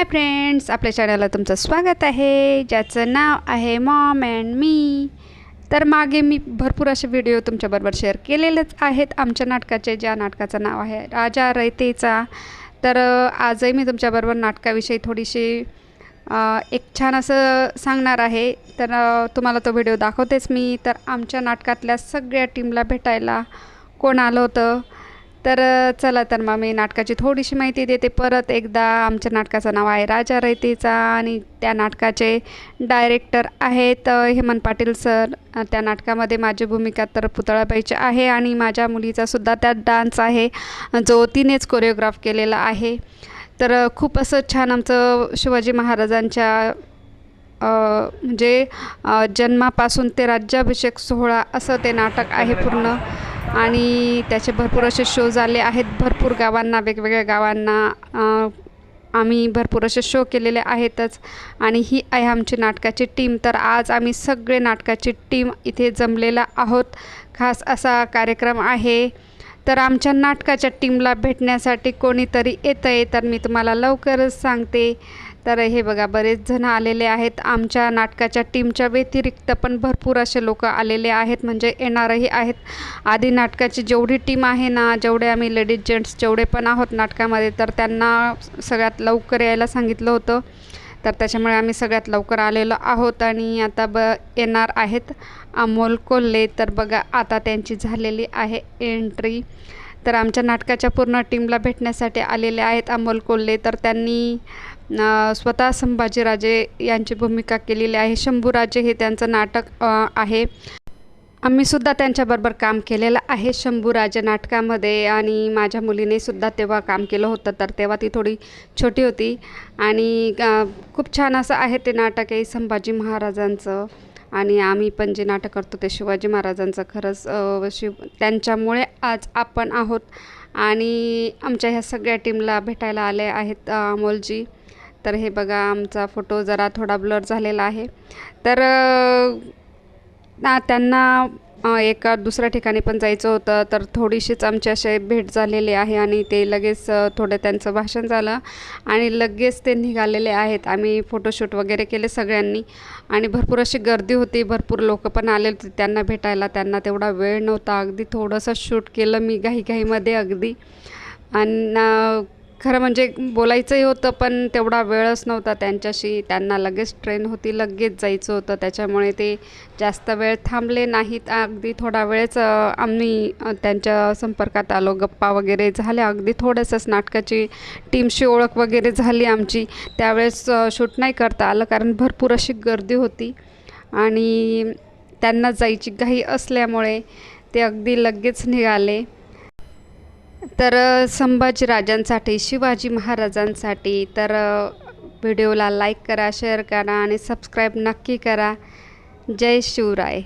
Hi friends आपल्या चॅनलला तुमचं स्वागत आहे. ज्याचं नाव आहे मॉम अँड मी तर मागे मी भरपूर असे व्हिडिओ तुमच्याबरोबर शेअर केलेलेच आहेत. आमच्या नाटकाचे ज्या नाटकाचं नाव आहे राजा रयतेचा. तर आजही मी तुमच्याबरोबर नाटकाविषयी थोडीशी एक छान असं सांगणार आहे. तर तुम्हाला तो व्हिडिओ दाखवतेच मी. तर आमच्या नाटकातल्या सगळ्या टीमला भेटायला कोण आलं होतं? तर चला तर मग मी नाटकाची थोडीशी माहिती देते. परत एकदा आमच्या नाटकाचं नाव आहे राजा रयतेचा आणि त्या नाटकाचे डायरेक्टर आहेत हेमंत पाटील सर. त्या नाटकामध्ये माझी भूमिका तर पुतळाबाईची आहे आणि माझ्या मुलीचा सुद्धा त्यात डान्स आहे. जो तिनेच कोरिओग्राफ केलेला आहे. तर खूप असं छान आमचं शिवाजी महाराजांच्या म्हणजे जन्मापासून ते राज्याभिषेक सोहळा असं ते नाटक आहे पूर्ण. आणि त्याचे भरपूर असे शोज आले आहेत. भरपूर गावांना वेगवेगळ्या गावांना आम्ही भरपूर असे शो केलेले आहेतच. आणि ही आहे आमची नाटकाची टीम. तर आज आम्ही सगळे नाटकाची टीम इथे जमलेला आहोत. खास असा कार्यक्रम आहे. तर आमच्या नाटकाच्या टीमला भेटण्यासाठी कोणीतरी येतं आहे तर मी तुम्हाला लवकरच सांगते. तर हे बघा बरेच जण आलेले आहेत. आमच्या नाटकाच्या टीमच्या व्यतिरिक्त पण भरपूर असे लोक आलेले आहेत म्हणजे येणारही आहेत. आधी नाटकाची जेवढी टीम आहे ना जेवढे आम्ही लेडीज जेंट्स जेवढे पण आहोत नाटकामध्ये तर त्यांना सगळ्यात लवकर यायला सांगितलं होतं. तर त्याच्यामुळे आम्ही सगळ्यात लवकर आलेलो आहोत आणि आता ब येणार आहेत अमोल कोल्हे. तर बघा आता त्यांची झालेली आहे एंट्री तर आमच्या नाटकाच्या पूर्ण टीमला भेटण्यासाठी आलेले आहेत अमोल कोल्हे. तर त्यांनी स्वतः संभाजीराजे यांची भूमिका केलेली आहे. शंभूराजे हे त्यांचं नाटक आहे. आम्ही सुद्धा त्यांच्याबरोबर काम केलेलं आहे शंभूराजे नाटकामध्ये आणि माझ्या मुलीने सुद्धा तेव्हा काम केलं होतं तर तेव्हा ती थोडी छोटी होती. आणि खूप छान असं आहे ते नाटक आहे संभाजी महाराजांचं. आणि आम्ही पण जे नाटक करतो ते शिवाजी महाराजांचं खरंच शिव त्यांच्यामुळे आज आपण आहोत. आणि आमच्या ह्या सगळ्या टीमला भेटायला आले आहेत अमोलजी. तर हे बघा आमचा फोटो जरा थोडा ब्लर झालेला आहे. तर ना त्यांना एका दुसऱ्या ठिकाणी पण जायचं होतं तर थोडीशीच आमची असे भेट झालेली आहे आणि ते लगेच थोडं त्यांचं भाषण झालं आणि लगेच ते निघालेले आहेत. आम्ही फोटोशूट वगैरे केले सगळ्यांनी आणि भरपूर अशी गर्दी होती. भरपूर लोक पण आले होते त्यांना भेटायला. त्यांना तेवढा वेळ नव्हता. अगदी थोडंसं शूट केलं मी घाईघाईमध्ये अगदी. आणि खरं म्हणजे बोलायचंही होतं पण तेवढा वेळच नव्हता त्यांच्याशी. त्यांना लगेच ट्रेन होती लगेच जायचं होतं. त्याच्यामुळे ते जास्त वेळ थांबले नाहीत. अगदी थोडा वेळच आम्ही त्यांच्या संपर्कात आलो. गप्पा वगैरे झाल्या. अगदी थोडंसंच नाटकाची टीमशी ओळख वगैरे झाली आमची. त्यावेळेस शूट नाही करता आलं कारण भरपूर अशी गर्दी होती. आणि त्यांना जायची घाई असल्यामुळे ते अगदी लगेच निघाले. तर संभाजी संभाजीराजांसाठी शिवाजी महाराजांसाठी तर व्हिडिओला लाईक करा शेअर करा आणि सबस्क्राईब नक्की करा. जय शिवराय.